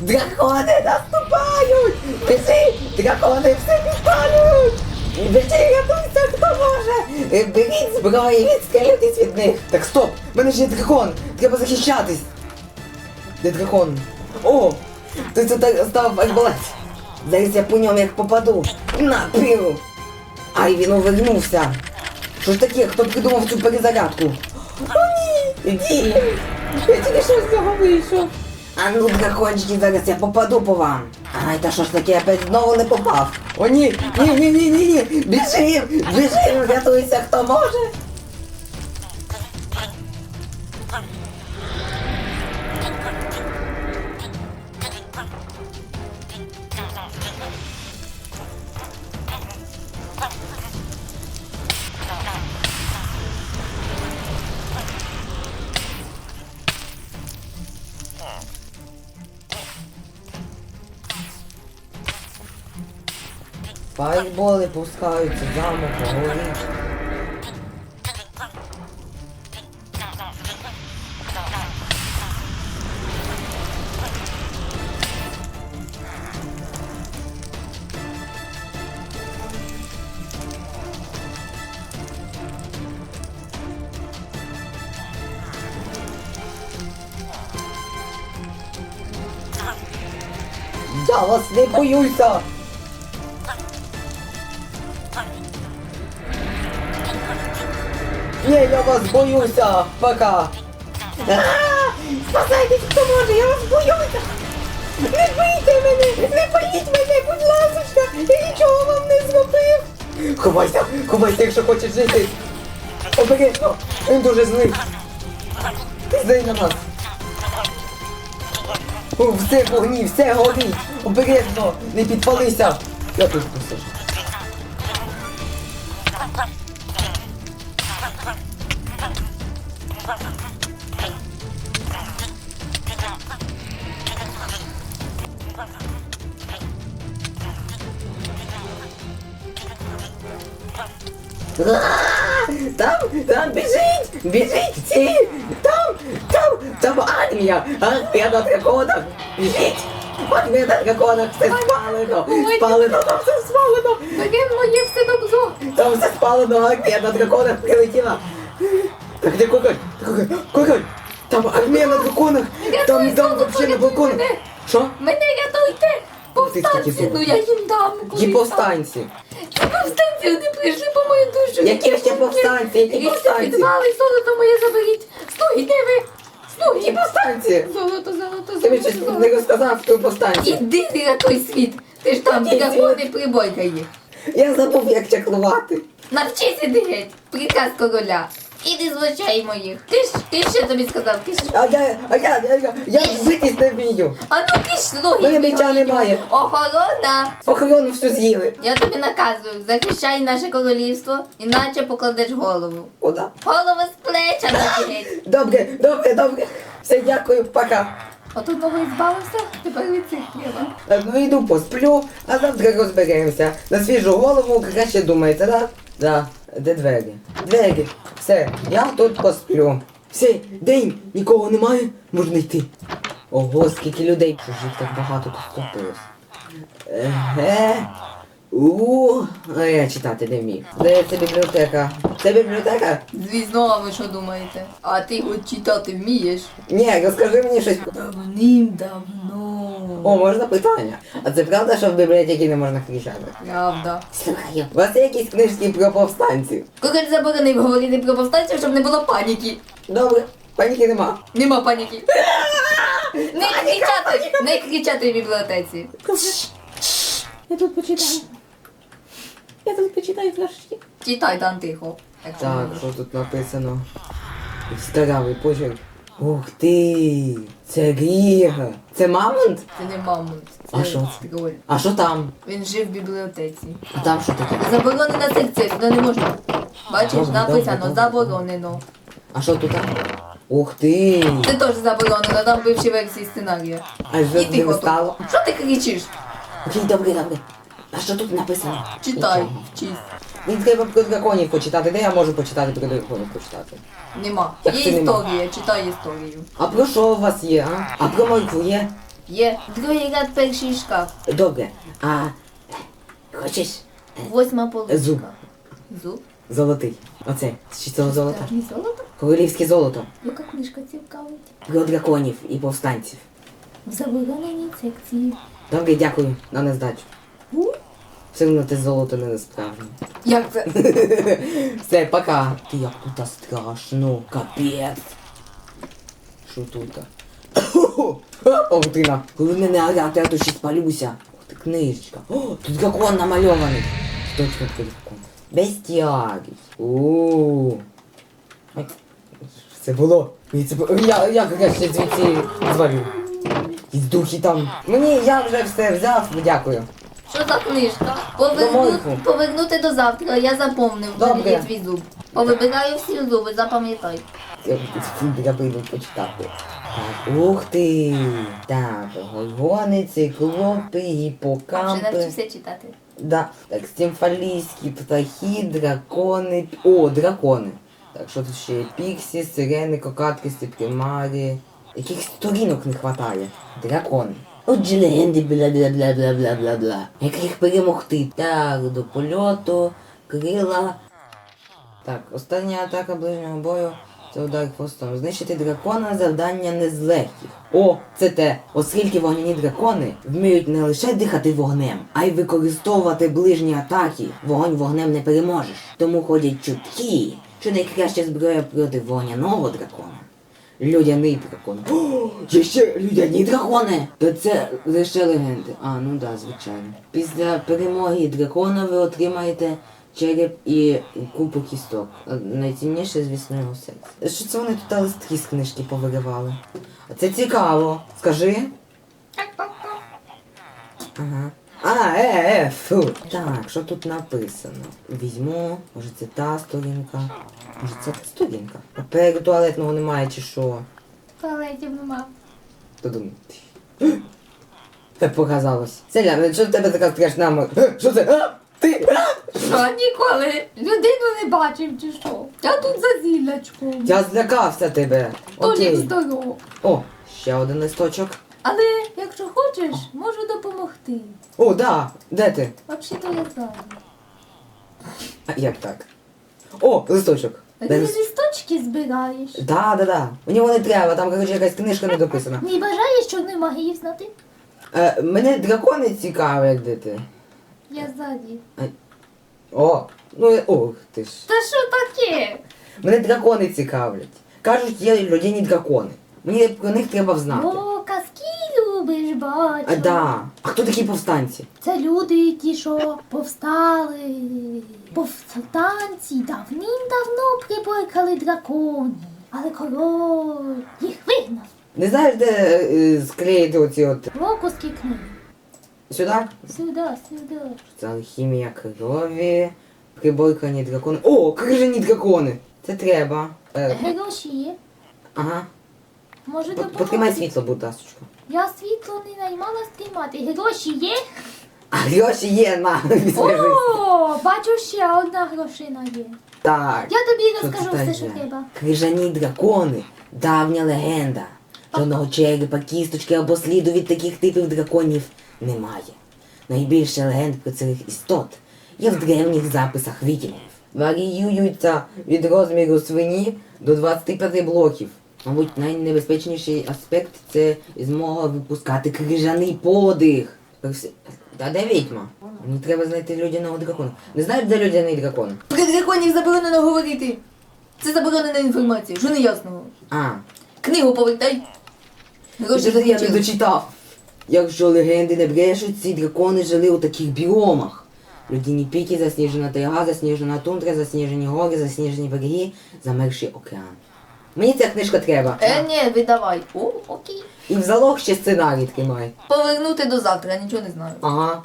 Дракони наступають! Біжи! Дракони все підпалюють! Біжи, рятуйся, хто може! Беріть зброю і від них! Так стоп! В мене ж є дракон! Треба захищатись! Де дракон? О! Ти це став арбалет! Зараз я по ньому як попаду! На піру! Ай, він увернувся! Що ж таке, хто придумав цю перезарядку? О, ні! Іди! Я тільки що з цього вийшов. А ну, дракончики, зараз я попаду по вам. Ай, та що ж таке, я опять знову не попав. О, ні, ні, ні, ні, ні, ні. Біжим, біжим, рятуйся, хто може. Файболи пускаються, замок горить. Я вас не боюся! Не, я вас боюся! Пока! Спасайтесь, хто може, я вас боюся! Не бийте мене! Не боїть мене, будь ласочка! Я нічого вам не зробив! Ховайся! Ховайся, якщо хочеш жити! Обережно! Він дуже злий! Злий на нас! О, все в вогні, все горить! Обережно! Не підпалися! Я тут посижу. Там, там біжить, біжить всі, там, там, там армія, армія на драконах, біжить, армія на драконах, все спалено, спалено, там все спалено, Таке моє все добро. там все спалено, армія на драконах прилетіла. Так де куколь, куколь, куколь, там армія на драконах, там, там вообще на балконах. мене. Що? Мене рятуйте! Ти Повстанці, ну я їм дам. Ті повстанці. Ті повстанці, вони прийшли по мою душу. Які ще повстанці, які повстанці? підвали, золото моє заберіть. Стойте ви. Стойте. повстанці. Золото, золото, Ти мені щось золото. не розказав про повстанці. Іди ти на той світ. Ти ж там Іди. дракони прибойка їх. Я забув, як чаклувати. Навчися ти геть. Приказ короля. Іди звичай моїх. Ти ж, ти ж що тобі сказав? Ти ж... А я, а я, я, я, я битись не вмію. А ну пішло. Мене їх меча немає. Охорона. Охорону всю з'їли. Я тобі наказую, захищай наше королівство, іначе покладеш голову. Куди? Голову з плеча на. Добре, добре, добре. Все, дякую, пока. От одного і збавився, тепер від цих треба. Так, ну йду посплю, а завтра розберемося. На свіжу голову краще думається, да? Да. Де двері? Двері. Все, я тут посплю. Все, день, нікого немає, можна йти. Ого, скільки людей. Їх так багато тут скопилось? Еге. У, я читати не вмію. Де це бібліотека? Це бібліотека? Звісно, а ви що думаєте? А ти хоч читати вмієш? Ні, розкажи мені щось. Давним-давно. О, можна питання. А це правда, що в бібліотеці не можна кричати? Правда. Слухай, у вас є якісь книжки про повстанців? Король заборонив говорити про повстанців, щоб не було паніки. Добре, паніки нема. Нема паніки. Не кричати! Не кричати в бібліотеці. Я тут почитаю. Я тут почитаю трошечки. Читай там тихо. якщо Так, можеш. що тут написано? Старавий почерк. Ух ти! Це Гріга. Це мамонт? Це не мамонт. А Це що троль. А що там? Він жив в бібліотеці. А там що таке? Заборонена секція, туди не можна. Бачиш, Добре, написано добре, добре. заборонено. А що тут? Ух ти! Це теж заборонено, там бивші версії сценарія. А що І з ти ними готов. стало? Що ти кричиш? Окей, добре, добре. А що тут написано? Читай, вчись. Мені треба про драконів почитати. Де я можу почитати про драконів почитати? Нема. Як Є це нема? історія, читай історію. А про що у вас є, а? А про моркву є? Є. Другий ряд перший шкаф. Добре. А хочеш Восьма поличка. Зуб. Зуб? золотий? Оце. З чистого золота. Справжнє золото? Королівське золото. Яка книжка цікавить? Про драконів і повстанців. В забороненій секції. Добре, дякую. На нездачу. У? Все одно те золото не справжнє. Як це? Все, пока. Ти як тут страшно, капець. Що тут? О, ти Коли мене орати, я то ще спалюся. Ух ти, книжечка. О, тут дракон намальований. Точно тут дракон. Бестіарій. О. Це було. Я, я краще звідси звалю. І духи там. Мені я вже все взяв, дякую. Що за книжка? Поверну... Повернути до завтра, я запомнив. Добре. Забери твій зуб. Повибираю всі зуби, запам'ятай. Я я прийду почитати. Так, ух ти! Так, гойгони, циклопи, гіпокампи. навчився читати. Да, так, стимфалійські птахи, дракони. О, дракони. Так, що тут ще є? Піксі, сирени, кокатки, степкемарі. Яких сторінок не хватає? Дракони. Отже, легенди, бла-бла-бла-бла-бла-бла-бла. Як їх перемогти? Так, до польоту, крила. Так, остання атака ближнього бою. Це удар хвостом. Знищити дракона завдання не з легких. О, це те, оскільки вогняні дракони вміють не лише дихати вогнем, а й використовувати ближні атаки. Вогонь вогнем не переможеш. Тому ходять чутки, що найкраща зброя проти вогняного дракона. Людяний дракон. О, є ще людяні дракони! То це лише легенди. А, ну да, звичайно. Після перемоги дракона ви отримаєте череп і купу кісток. Найцінніше, звісно, його серце. Що це вони тут листки з книжки повиривали? А це цікаво. Скажи. Ага. А, е, е, фу. Так, що тут написано? Візьму, може це та сторінка. Може це та сторінка. Паперу туалетного немає чи що? Туалетів нема. То думаю. Це показалось. Селяна, що в тебе така страшна Що це? А? Ти? А? Що ніколи людину не бачив чи що? Я тут за зіллячком. Я злякався тебе. Толік Окей. здоров. О, ще один листочок. Але якщо хочеш, можу допомогти. О, да. Де ти? Взагалі-то я знаю. А, як так? О, листочок. Ти Де лист- листочки збираєш. Да, да, да. Мені не треба, там, коротше, якась книжка не дописана. Не бажаєш чорної магії знати? Е, мене дракони цікавлять, де ти. Я ззаді. О, ну і- ох ти ж. Та що таке? Мене дракони цікавлять. Кажуть, є людяні дракони. Мені про них треба знати. О, бачу. А, да. А хто такі повстанці? Це люди, ті, що повстали. Повстанці давним-давно приборкали драконів. Але король їх вигнав. Не знаєш, де е, склеїти оці от Локуски книги. сюди? Сюди, сюди. Це алхімія крові, приборкані дракони. О, крижані дракони! Це треба. Е, Гроші є. ага. Може Пот- Потримай допомогти? світло, будь ласочка. Я світло не наймала стримати. Гроші є? А гроші є на. О, бачу ще одна грошина є. Так. Я тобі розкажу все, що треба. Крижані дракони. Давня легенда. Жодного черепа, кісточки або сліду від таких типів драконів немає. Найбільше легенд про цих істот є в древніх записах вікінгів. Варіюються від розміру свині до 25 блоків. Мабуть, найнебезпечніший аспект це змога випускати крижаний подих. Та де відьма? Мені треба знайти людяного дракона. Не знаєш, де людяний дракон? Про драконів заборонено говорити. Це заборонена інформація, що не ясно. А, Книгу повертай. Гроші я не закінчили. дочитав. Якщо легенди не брешуть, ці дракони жили у таких біомах. Людяні піки, засніжена тайга, засніжена тундра, засніжені гори, засніжені береги, замерший океан. Мені ця книжка треба. Е, ні, віддавай. О, окей. І в залог ще сценарій тримай. Повернути до завтра, я нічого не знаю. Ага.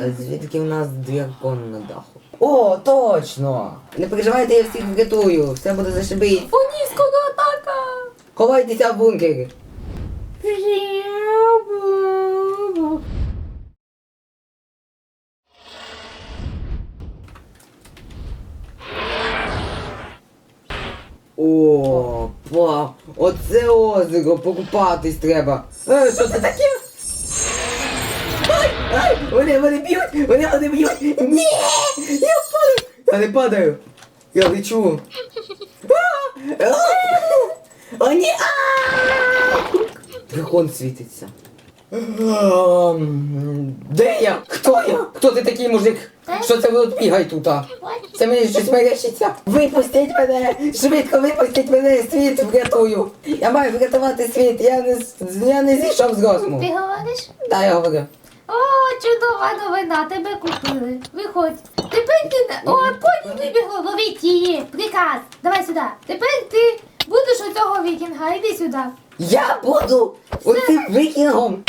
Е, звідки в нас дракон на даху? О, точно! Не переживайте, я всіх врятую, все буде зашибить. О, ні, скоро атака! Ховайтеся в бункер! О па, оце озеро, покупатись треба. Е, що це таке? Ай, ай, вони, вони б'ють, вони, вони б'ють. Ні, я падаю. Я не падаю. Я лечу. А, О, ні! Дракон світиться. Ем, Де я? Хто я? Хто ти такий мужик? Що це ви тут бігай тут? Це мені щось мерещиться. Випустіть мене! Швидко випустіть мене, світ врятую. Я маю врятувати світ, я не, я не зійшов з розуму. Ти говориш? Та я говорю. О, чудова новина, тебе купили. Виходь. Тепер ти не. О, поні вибігло, ловіть її. Приказ. Давай сюди. Тепер ти будеш у цього вікінга. Іди сюди. Я буду оцим викінгом.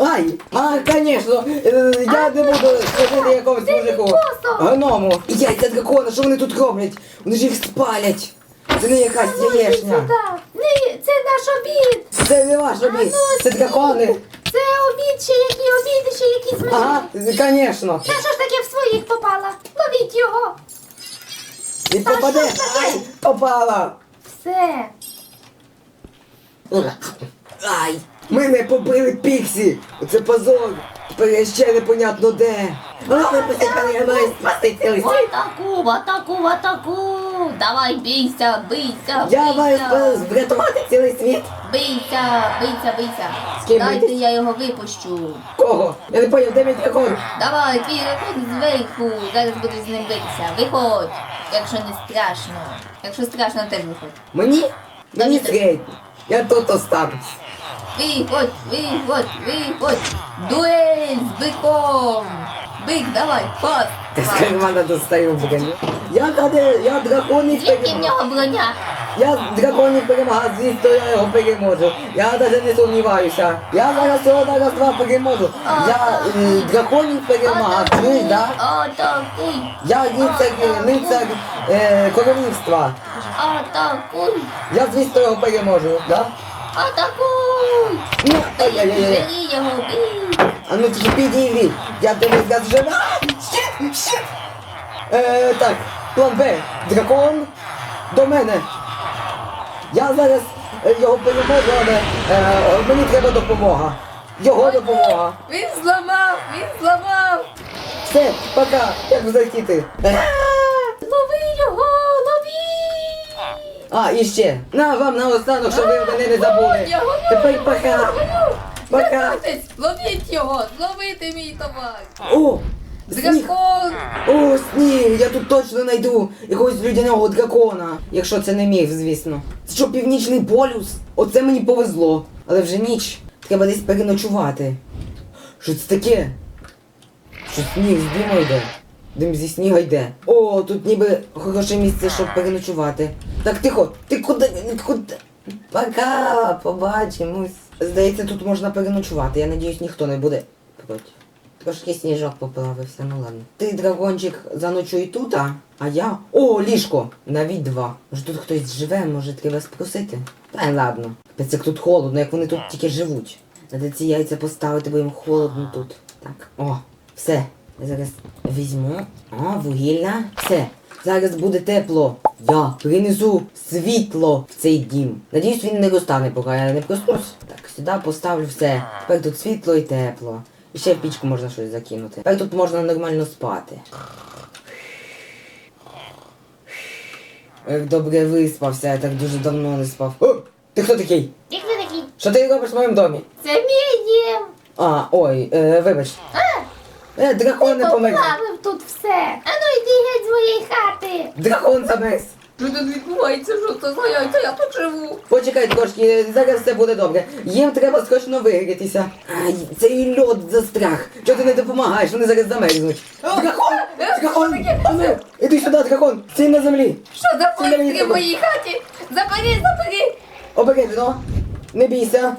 Ай, а, конечно, е, я не буду служити якомусь мужику. Гному. Яйця дракона, що вони тут роблять? Вони ж їх спалять. Це не якась яєшня. Ні, це наш обід. Це не ваш обід, це дракони. Це обід, ще які обіди, ще які смачні. Ага, конечно. Я що ж таке в своїх попала? Ловіть його. І попаде. що таке? Ай, попала. Все. Ай, мене побили піксі. Оце позор. Тепер я ще непонятно де. А, мене, я маю спасти цілий світ. атаку, атаку, атаку. Давай, бійся, бийся, Я маю бийся. спа- врятувати цілий світ. Бийся, бийся, бийся. З ким Дайте битись? я його випущу. Кого? Я не поняв, де мій дракон? Давай, твій рахунок зверху. Зараз буду з ним битися. Виходь, якщо не страшно. Якщо страшно, теж виходь. Мені? Мені середньо. Я тут останусь. Виходь, виходь, виходь. Дуель з биком. Бик, давай, пас. З кармана достаю броню. Я каде, я драконів Звідки в перемагав. нього броня? Я драконів перемагав, звісно, я його переможу. Я навіть не сумніваюся. Я зараз цього зараз два переможу. Я е, драконів перемагав, чуєш, да? Атакуй, Я лицар, лицар е, королівства. атакуй, Я, звісно, його переможу, да? Атакуй. Ну. Бери його. А ну ти підійди. Я тебе зараз вже... А! Щит! Щит! Е, так, план Б. Дракон до мене. Я зараз е, його переможу, але е, мені треба допомога. Його допомога. Він зламав, він зламав. Все, пока. Як взлетіти? Лови його. А, і ще. На вам наостанок, щоб ви мене не забули. Тепер пока. Пока. Ловіть його, зловити мій товар. О! Сніг! Дракон. О, сніг! Я тут точно знайду якогось людяного дракона. Якщо це не міг, звісно. Це що, північний полюс? Оце мені повезло. Але вже ніч. Треба десь переночувати. Що це таке? Що сніг з диму йде? Дим зі сніга йде. О, тут ніби хороше місце, щоб переночувати. Так, тихо, ти куди? Куди? Пока, побачимось. Здається, тут можна переночувати. Я надіюсь, ніхто не буде проти. Трошки сніжок поплавився, ну ладно. Ти, драгончик, заночуй тут, а? А я. О, ліжко! Навіть два. Може тут хтось живе, може треба спросити. Та й ладно. Капець, як тут холодно, як вони тут тільки живуть. Треба ці яйця поставити, бо їм холодно тут. Так, о, все. Я зараз візьму. О, вугілля. Все. Зараз буде тепло. Я принесу світло в цей дім. Надіюсь, він не розтане, поки я не проснусь. Так, сюди поставлю все. Тепер тут світло і тепло. І ще в пічку можна щось закинути. Тепер тут можна нормально спати. Як добре виспався, я так дуже давно не спав. О! Ти хто такий? Як ви такий? Що ти робиш в моєму домі? Це мій дім. А, ой, е, вибач. А, Е, дракон не помер. поплавив тут все. А ну йди геть з моєї хати. Дракон замерз. Що тут відбувається? Що це за яйця? Я тут живу. Почекай трошки, зараз все буде добре. Їм треба срочно вигрітися. Ай, цей льод застряг. Чого ти не допомагаєш? Вони зараз замерзнуть. Дракон! Дракон! А ну, Іди сюди, дракон! Стій на землі! Що за мені монстри в треба. моїй хаті? Забери, забери. Обережно! Не бійся!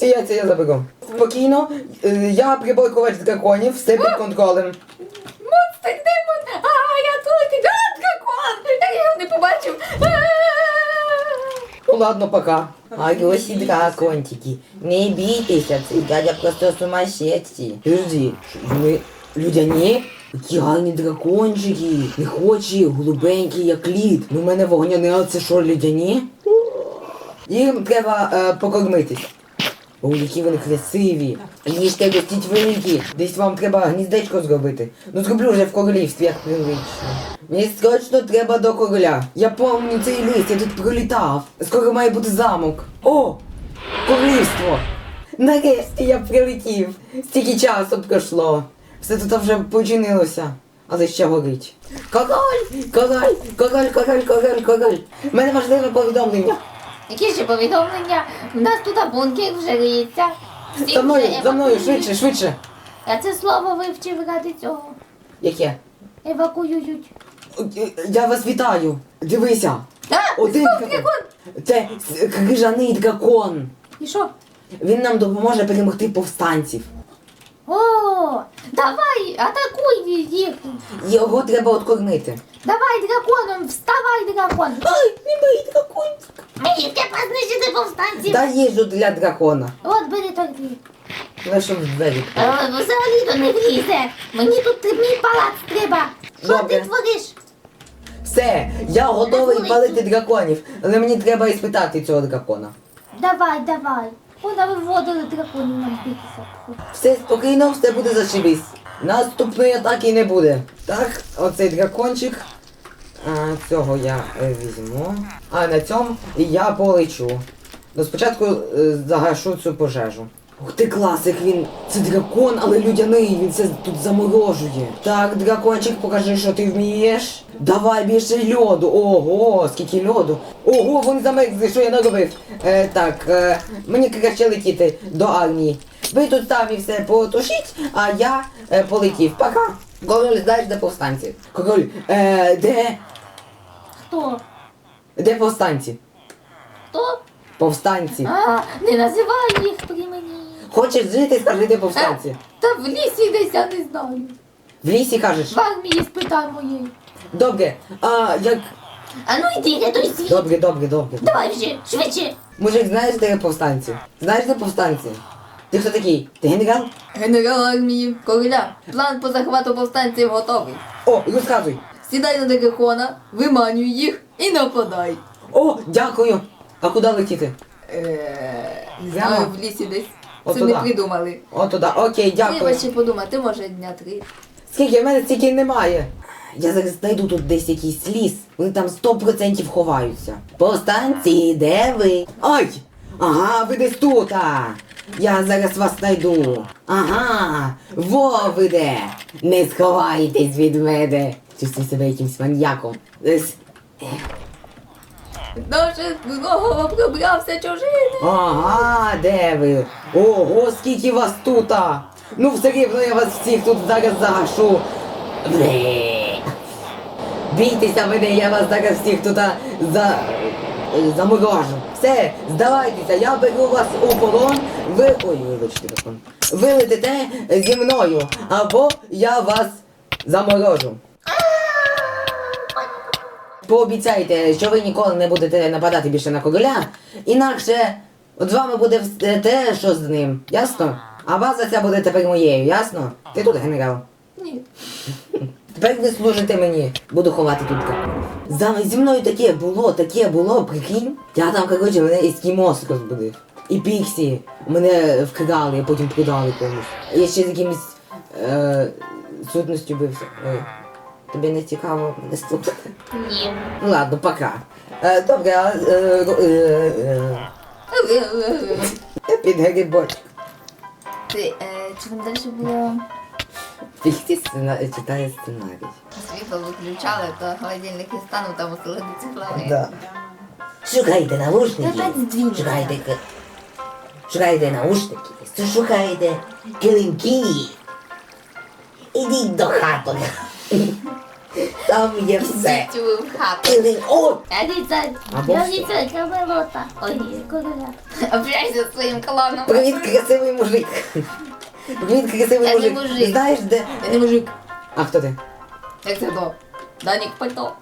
Ці яйця я заберу. Спокійно, е, я приборкувач драконів, все під контролем. Монстр, де мон? А, я тут. А, дракон. Я його не побачив. Ну ладно, пока. А ось і дракончики. Не бійтеся, цей дядя просто сумасшедший. Подожди, ми людяні? Які гарні дракончики. Не хочі, голубенькі, як лід. Ну в мене вогняне, а це що, лідяні? Їм треба е, покормитись. О, які вони красиві. Ліжка досить великі. Десь вам треба гніздечко зробити. Ну зроблю вже в королівстві, як прилично. Мені срочно треба до короля. Я пам'ятаю цей ліс, я тут пролітав. Скоро має бути замок. О! Королівство! Нарешті я прилетів. Стільки часу пройшло. Все тут вже починилося. Але ще горить. Король! Король! Король, король, король, король! У мене важливе повідомлення. Які ще повідомлення? У нас тут бункер вже риється. Всі За мною, за мною, евакуюють. швидше, швидше. Я це слово вивчив ради цього. Яке? Евакуюють. Я вас вітаю. Дивися. А, Один стоп, дракон. дракон! Це с- крижаний дракон. І що? Він нам допоможе перемогти повстанців. О, давай, атакуй їх. Його треба откормити. Давай драконом, вставай, дракон. Ай, не бий дракончик. Мені треба знищити повстанців. Дай їжу для дракона. От бери торги. Лише в двері. Е, Взагалі то не влізе. Мені тут мій палац треба. Що Добре. ти твориш? Все, я готовий палити драконів, але мені треба іспитати цього дракона. Давай, давай. Вона виводила драконів нам битися. Все спокійно, все буде зашибісь. Наступної атаки не буде. Так, оцей дракончик. А, цього я візьму. А на цьому я полечу. Ну, спочатку е, загашу цю пожежу. Ух ти класик, він. Це дракон, але людяний, він це тут заморожує. Так, дракончик, покажи, що ти вмієш. Давай більше льоду. Ого, скільки льоду. Ого, він замерзли, що я наробив. Е, так, е, мені краще летіти до армії. Ви тут самі все потушіть, а я е, полетів. Пока. Король, знаєш, де повстанці? Король, е, де. Хто? Де повстанці? Хто? Повстанці. А, не називай їх при мені. Хочеш жити, скажи, де повстанці. Е, Та в лісі десь я не знаю. В лісі кажеш. В армії спитай моєї. Добре, а як. А ну йди, рятуй світ. Добре, добре, добре. Давай вже, швидше. Мужик, знаєш, де повстанці? Знаєш, де повстанці? Ти хто такий? Ти генерал? Генерал армії короля. План по захвату повстанців готовий. О, розказуй. Сідай на дракона, виманюй їх і нападай. О, дякую. А куди летіти? Е, не знаю, в лісі десь. От Це туди. не придумали. О, туди. Окей, Треба дякую. ще подумати, може дня три. Скільки в мене стільки немає. Я зараз знайду тут десь якийсь ліс. Вони там 100% ховаються. Повстанці, де ви? Ай! Ага, ви десь тут. А. Я зараз вас знайду. Ага, во ви де. Не сховайтесь від мене. Чувствую себе якимсь маньяком. Десь. Наше знову пробрався чужини. Ага, де ви? Ого, скільки вас тут! Ну все рівно я вас всіх тут зараз загашу. Бійтеся мене, я вас зараз всіх тут за... е, заморожу. Все, здавайтеся, я беру вас у полон, ви. Ой, вибачте. Ви летите зі мною, або я вас заморожу. Пообіцяйте, що ви ніколи не будете нападати більше на короля, інакше от з вами буде те, що з ним. Ясно? А база ця буде тепер моєю, ясно? Ти тут генерал. Ні. Тепер ви служите мені. Буду ховати тут драконів. За зі мною таке було, таке було, прикинь. Я там, коротше, мене ескімос розбудив. І Піксі мене вкрали, а потім продали комусь. Я ще з якимось е, сутністю бився. Ой. Тобі не цікаво мене слухати? Ні. Ну ладно, пока. Е, добре, а е, ро- е, е, я під грибочок. Ти, е, чи там далі було? Піксі сцена... читає сценарій. Світло виключали, то холодильник не стану, там усилити плани. Да. Шукайте наушники. Здвинемо. Шукайте к... Шукайте наушники. Шукайте килимки. Ідіть до хати. Там є все. Зітю хату. О! Аліса, Або я все. Аліса Камелота. Ой, короля. Общайся зі своїм кланом. Привіт, красивий мужик. Привіт, красивий Я не мужик. мужик. Знаєш, де... Я не мужик. А хто ти? Як це то? Данік пальто.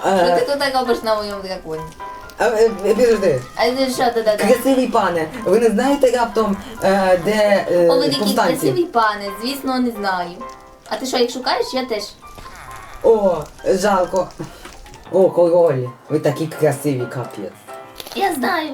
Що ти Е, тут робиш на моєму драконі? а, е, Підожди. А ти що ти да Красивий пане, ви не знаєте раптом, е, де е, О, ви такий повстанці? красивий пане, звісно, не знаю. А ти що, їх шукаєш? Я теж. О, жалко. О, король. Ви такі красиві, капець. Я знаю.